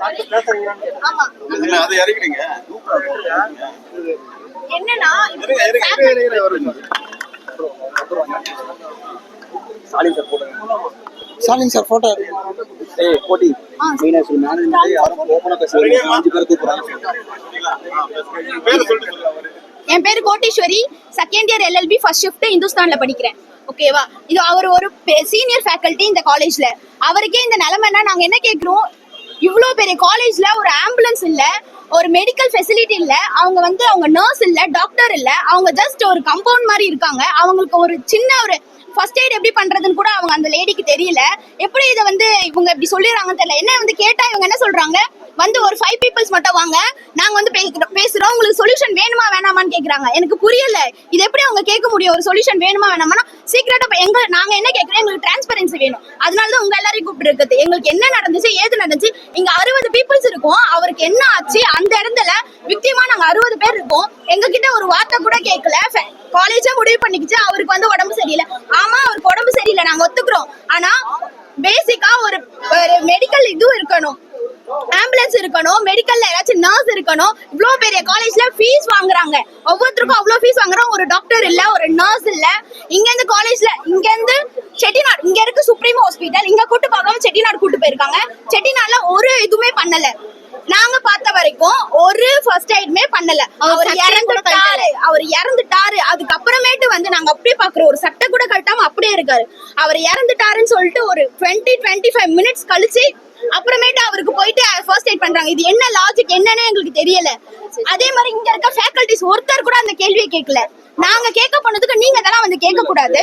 அது என்னன்னா. Stalin sir photo ஏய் போட்டி. சொல்லி மேனேஜ்மெண்ட் யாரும் ஓபனா பேசுறாங்க அஞ்சு பேர் கூப்பிடுறாங்க. என் பேரு Kotteeswari. Second year LLB first shift இந்துஸ்தான்ல படிக்கிறேன். ஓகேவா இது அவர் ஒரு சீனியர் ஃபேக்கல்ட்டி இந்த காலேஜ்ல அவருக்கே இந்த நிலைமைன்னா நாங்க என்ன கேக்குறோம் இவ்வளோ பெரிய காலேஜ்ல ஒரு ஆம்புலன்ஸ் இல்ல ஒரு மெடிக்கல் ஃபெசிலிட்டி இல்ல அவங்க வந்து அவங்க நர்ஸ் இல்ல டாக்டர் இல்ல அவங்க ஜஸ்ட் ஒரு கம்பவுண்ட் மாதிரி இருக்காங்க. அவங்களுக்கு ஒரு சின்ன ஒரு ஃபர்ஸ்ட் எய்ட் எப்படி பண்றதுன்னு கூட அவங்க அந்த லேடிக்கு தெரியல. எப்படி இதை வந்து இவங்க இப்படி சொல்லிடுறாங்கன்னு தெரியல. என்ன வந்து கேட்டா இவங்க என்ன சொல்றாங்க? வந்து ஒரு ஃபைவ் பீப்புள்ஸ் மட்டும் வாங்க. நாங்க வந்து பேசுறோம் பேசுறோம். உங்களுக்கு சொல்யூஷன் வேணுமா வேணாமான்னு கேக்குறாங்க. எனக்கு புரியல. இது எப்படி அவங்க கேட்க முடியும்? ஒரு சொல்யூஷன் வேணுமா வேணாமா சீக்கிரட்டா எங்க நாங்க என்ன கேட்கறோம்? எங்களுக்கு டிரான்ஸ்பரன்சி வேணும். அதனால தான் உங்க எல்லாரையும் கூப்பிட்டு இருக்குது. எங்களுக்கு என்ன நடந்துச்சு ஏது நடந்துச்சு? இங்க அறுபது பீப்புள்ஸ் இருக்கும். அவருக்கு என்ன ஆச்சு? அந்த இடத்துல விக்டிமா நாங்க அறுபது பேர் இருக்கோம். எங்க கிட்ட ஒரு வார்த்தை கூட கேட்கல. காலேஜா முடிவு பண்ணிக்கிச்சு. அவருக்கு வந்து உடம்பு சரியில்லை. ஆமா அவருக்கு உடம்பு சரியில்லை நாங்க ஒத்துக்கிறோம். ஆனா பேசிக்கா ஒரு ஒரு மெடிக்கல் இதுவும் இருக்கணும். ஆம்புலன்ஸ் இருக்கணும் மெடிக்கல்ல ஏதாச்சும் நர்ஸ் இருக்கணும். இவ்வளோ பெரிய காலேஜ்ல ஃபீஸ் வாங்குறாங்க. ஒவ்வொருத்தருக்கும் அவ்வளோ ஃபீஸ் வாங்குறோம். ஒரு டாக்டர் இல்ல ஒரு நர்ஸ் இல்ல. இங்க இருந்து காலேஜ்ல இங்க இருந்து செட்டிநாடு இங்க இருக்கு சுப்ரீம் ஹாஸ்பிட்டல் இங்க கூட்டு பார்க்காம செட்டிநாடு கூட்டு போயிருக்காங்க. செட்டிநாடுல ஒரு இதுவுமே பண்ணல. நாங்க பார்த்த வரைக்கும் ஒரு ஃபர்ஸ்ட் எய்டுமே பண்ணல. அவர் இறந்துட்டாரு. அவர் இறந்துட்டாரு. அதுக்கப்புறமேட்டு வந்து நாங்க அப்படியே பாக்குறோம் ஒரு சட்டை கூட கட்டாம அப்படியே இருக்காரு. அவர் இறந்துட்டாருன்னு சொல்லிட்டு ஒரு டுவெண்ட்டி டுவெண்ட்டி ஃபைவ் மினிட்ஸ் கழிச்சு அப்புறமேட்டு அவருக்கு போயிட்டு ஃபர்ஸ்ட் எய்ட் பண்றாங்க. இது என்ன லாஜிக் என்னன்னு எங்களுக்கு தெரியல. அதே மாதிரி இங்க இருக்க ஃபேக்கல்டிஸ் ஒருத்தர் கூட அந்த கேள்வியை கேட்கல. நாங்க கேட்க போனதுக்கு நீங்க இதெல்லாம் வந்து கேட்க கூடாது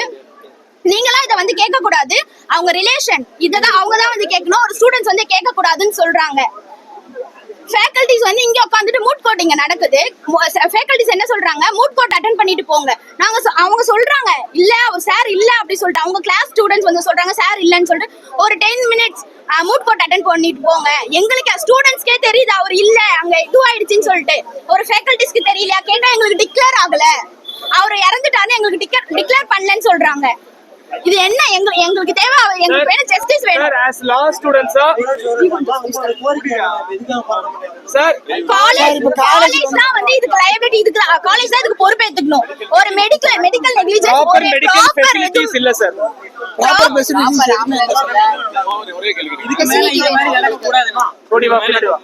நீங்களா இதை வந்து கேட்க கூடாது அவங்க ரிலேஷன் இததான் அவங்க தான் வந்து கேட்கணும். ஒரு ஸ்டூடெண்ட்ஸ் வந்து கேட்க கூடாதுன்னு சொல்றாங்க. ஃபேக்கல்டிஸ் வந்து இங்க உட்காந்துட்டு மூட் கோட் இங்க நடக்குது. ஃபேக்கல்டிஸ் என்ன சொல்றாங்க? மூட் கோட் அட்டன் பண்ணிட்டு போங்க. நாங்க அவங்க சொல்றாங்க இல்ல அவர் சார் இல்ல அப்படி சொல்லிட்டு அவங்க கிளாஸ் ஸ்டூடெண்ட்ஸ் வந்து சொல்றாங்க சார் இல்லன்னு சொல்லிட்டு ஒரு ten minutes moot court attend பண்ணிட்டு போங்க. எங்களுக்கு ஸ்டூடெண்ட்ஸ்க்கே தெரியுது அவர் இல்ல அங்க இதுவாயிடுச்சுன்னு சொல்லிட்டு. ஒரு ஃபேக்கல்டிஸ்க்கு தெரியலையா? கேட்டா எங்களுக்கு டிக்ளேர் ஆகல. அவர் இறந்துட்டாரு எங்களுக்கு டிக்ளேர் பண்ணலன்னு சொல்றாங்க. இது என்ன? எங்க எங்களுக்கு தேவை எங்களுக்கு வேணும் ஜஸ்டிஸ் வேணும். சார் ஆஸ் லா ஸ்டூடெண்ட்ஸா சார் காலேஜ் காலேஜ் தான் வந்து இதுக்கு லைபிலிட்டி இதுக்கு காலேஜ் தான் இதுக்கு பொறுப்பேத்துக்கணும் ஒரு மெடிக்கல் மெடிக்கல் நெக்லிஜென்ஸ் ஒரு மெடிக்கல் ஃபெசிலிட்டிஸ் இல்ல சார் ப்ராப்பர் ஃபெசிலிட்டிஸ் ஒரே ஒரே கேள்வி ஓடி வா பின்னாடி வா.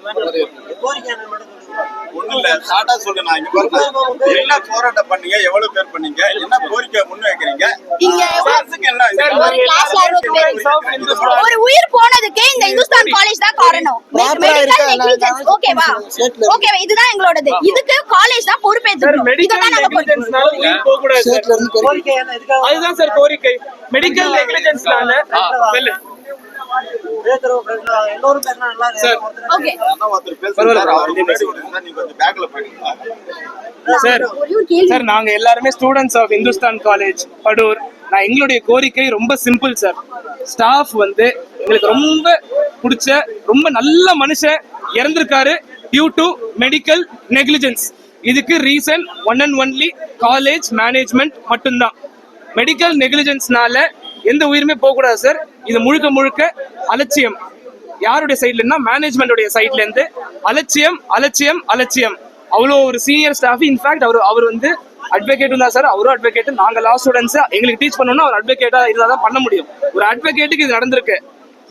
ஒண்ணும் இல்ல ஷார்ட்டா சொல்றேன் நான். இங்க பாருங்க என்ன போராட்டம் பண்ணீங்க எவ்வளவு பேர் பண்ணீங்க என்ன கோரிக்கை முன் வைக்கிறீங்க இங்க அரசுக்கு என்ன இது? சார், ஒரு கிளாஸ்ல அறுபது பேர் ஒரு உயிர் போனதுக்கே இந்த இந்துஸ்தான் காலேஜ் தான் காரணம். ஓகேவா ஓகேவா இதுதான் எங்களோடது. இதுக்கு காலேஜ் தான் மெடிக்கல் இதெல்லாம் நாங்க பொறுப்பு நெக்லிஜென்ஸ்னால உயிர் போக கூடாது சார் ஸ்டேட்ல இருந்து கோரிக்கை அதுதான் சார் கோரிக்கை. மெடிக்கல் நெக்லிஜென்ஸ்னால சார் சார் நாங்க எல்லாருமே students of Hindustan college Padur நான் எங்களுடைய கோரிக்கை ரொம்ப சிம்பிள் சார் ஸ்டாஃப் வந்து எங்களுக்கு ரொம்ப பிடிச்ச ரொம்ப நல்ல மனுஷன் இறந்திருக்காரு டியூ டு மெடிக்கல் நெக்லிஜென்ஸ் இதுக்கு reason one and only college management மட்டும்தான். மெடிக்கல் நெக்லிஜென்ஸ்னால எந்த உயிருமே போகக்கூடாது சார் இது முழுக்க முழுக்க அலட்சியம். யாருடைய சைட்லன்னா மேனேஜ்மெண்டோடைய சைட்ல இருந்து அலட்சியம் அலட்சியம் அலட்சியம். அவ்வளோ ஒரு சீனியர் ஸ்டாஃப் இன்ஃபேக்ட் அவர் அவர் வந்து அட்வொகேட்டும் தான் சார் அவரும் அட்வொகேட் நாங்க லா ஸ்டூடெண்ட்ஸ் எங்களுக்கு டீச் பண்ணணும்னா அவர் அட்வொகேட்டாக இருந்தால் தான் பண்ண முடியும். ஒரு அட்வொகேட்டுக்கு இது நடந்திருக்கு.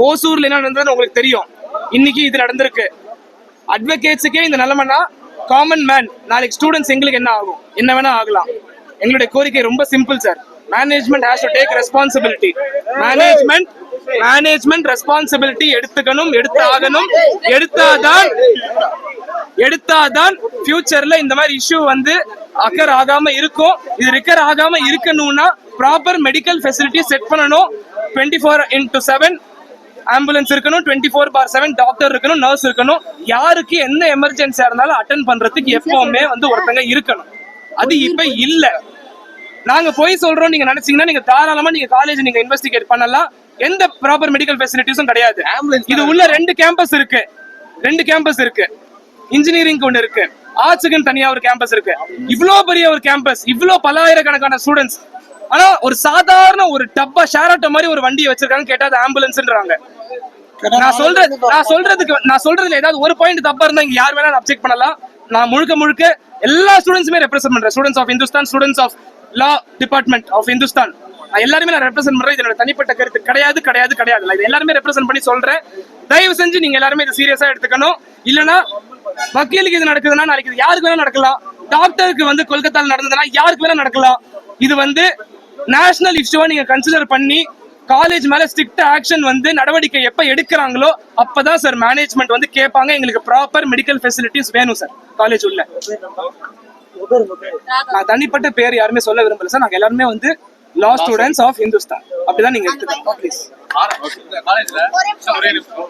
ஹோசூரில் என்ன நடந்ததுன்னு உங்களுக்கு தெரியும். இன்னைக்கு இது நடந்திருக்கு. அட்வொகேட்ஸுக்கே இந்த நிலைமைனா காமன் மேன் நாளைக்கு ஸ்டூடெண்ட்ஸ் எங்களுக்கு என்ன ஆகும்? என்ன வேணா ஆகலாம். எங்களுடைய கோரிக்கை ரொம்ப simple sir management has to take responsibility management management responsibility எடுத்துக்கணும் எடுத்து ஆகணும் எடுத்தாதான் எடுத்தாதான் ஃபியூச்சர்ல இந்த மாதிரி இஷ்யூ வந்து அக்கர் ஆகாம இருக்கும். இது ரிக்கர் ஆகாம இருக்கணும்னா ப்ராப்பர் மெடிக்கல் ஃபெசிலிட்டி செட் பண்ணணும். Twenty four into seven ambulance இருக்கணும் twenty four by seven doctor இருக்கணும் நர்ஸ் இருக்கணும். யாருக்கு எந்த எமர்ஜென்சியா இருந்தாலும் அட்டன் பண்றதுக்கு எப்பவுமே வந்து ஒருத்தங்க இருக்கணும். அது இப்ப இல்லை. நாங்க போய் சொல்றோம் நீங்க நினைச்சீங்கன்னா நீங்க தாராளமா நீங்க காலேஜ் நீங்க இன்வெஸ்டிகேட் பண்ணலாம். எந்த ப்ராப்பர் மெடிக்கல் ஃபெசிலிட்டிஸும் கிடையாது. இது உள்ள ரெண்டு கேம்பஸ் இருக்கு. ரெண்டு கேம்பஸ் இருக்கு. இன்ஜினியரிங் ஒன்று இருக்கு. ஆர்ட்ஸுக்குன்னு தனியா ஒரு கேம்பஸ் இருக்கு. இவ்ளோ பெரிய ஒரு கேம்பஸ் இவ்ளோ பல்லாயிரக்கணக்கான ஸ்டூடெண்ட்ஸ் ஆனா ஒரு சாதாரண ஒரு டப்பா ஷேர் ஆட்டோ மாதிரி ஒரு வண்டியை வச்சிருக்காங்க கேட்டா அது ஆம்புலன்ஸ்ன்றாங்க நான் சொல்றது நான் சொல்றதுக்கு நான் சொல்றதுல ஏதாவது ஒரு பாயிண்ட் தப்பா இருந்தா இங்க யார் வேணாலும் அப்செக்ட் பண்ணலாம். நான் முழுக்க முழுக்க எல்லா ஸ்டூடெண்ட்ஸுமே ரெப்ரசென்ட் பண்றேன். Students of Hindustan students of law department of Hindustan நான் எல்லாருமே நான் ரெப்ரசென்ட் பண்றேன். தனிப்பட்ட கருத்து. கிடையாது கிடையாது கிடையாது. இது எல்லாருமே ரெப்ரசென்ட் பண்ணி சொல்றேன். தயவு செஞ்சு நீங்க எல்லாருமே இதை சீரியஸா எடுத்துக்கணும். இல்லனா வக்கீலுக்கு இது நடக்குதுன்னா நாளைக்கு இது யாருக்கு வேணா நடக்கலாம். டாக்டருக்கு வந்து கொல்கத்தால நடந்ததுன்னா யாருக்கு வேணா நடக்கலாம். இது வந்து நேஷனல் இஷ்யூவா நீங்க கன்சிடர் பண்ணி காலேஜ் மேல ஸ்ட்ரிக்ட் ஆக்ஷன் வந்து நடவடிக்கை எப்ப எடுக்கிறாங்களோ அப்பதான் சார் மேனேஜ்மெண்ட் வந்து கேட்பாங்க. எங்களுக்கு ப்ராப்பர் மெடிக்கல் ஃபெசிலிட்டிஸ் வேணும் சார் காலேஜ் உள்ள. நான் தனிப்பட்ட பேர் யாருமே சொல்ல விரும்பல சார் நாங்க எல்லாருமே வந்து லா ஸ்டூடெண்ட்ஸ் ஆஃப் ஹிந்துஸ்தான் அப்படிதான் நீங்க எடுத்துக்கணும் ப்ளீஸ் காலேஜ்ல